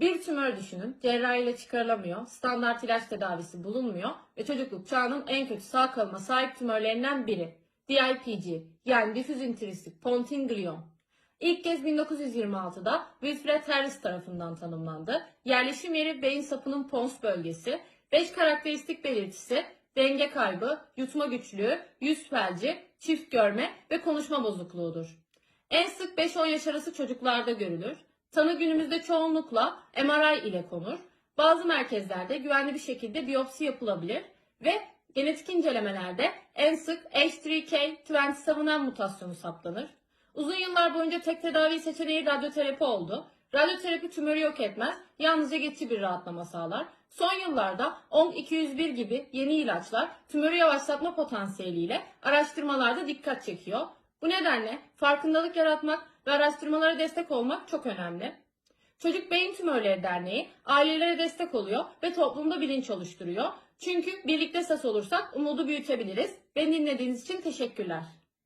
Bir tümör düşünün, cerrahiyle çıkarılamıyor, standart ilaç tedavisi bulunmuyor ve çocukluk çağının en kötü sağ kalıma sahip tümörlerinden biri. DIPG yani difüz intristik pontin gliom. İlk kez 1926'da Wilfred Harris tarafından tanımlandı. Yerleşim yeri beyin sapının pons bölgesi. 5 karakteristik belirtisi denge kaybı, yutma güçlüğü, yüz felci, çift görme ve konuşma bozukluğudur. En sık 5-10 yaş arası çocuklarda görülür. Tanı günümüzde çoğunlukla MRI ile konur. Bazı merkezlerde güvenli bir şekilde biyopsi yapılabilir ve genetik incelemelerde en sık H3K27M mutasyonu saptanır. Uzun yıllar boyunca tek tedavi seçeneği radyoterapi oldu. Radyoterapi tümörü yok etmez, yalnızca geçici bir rahatlama sağlar. Son yıllarda ONC201 gibi yeni ilaçlar tümörü yavaşlatma potansiyeliyle araştırmalarda dikkat çekiyor. Bu nedenle farkındalık yaratmak ve araştırmalara destek olmak çok önemli. Çocuk Beyin Tümörleri Derneği ailelere destek oluyor ve toplumda bilinç oluşturuyor. Çünkü birlikte ses olursak umudu büyütebiliriz. Beni dinlediğiniz için teşekkürler.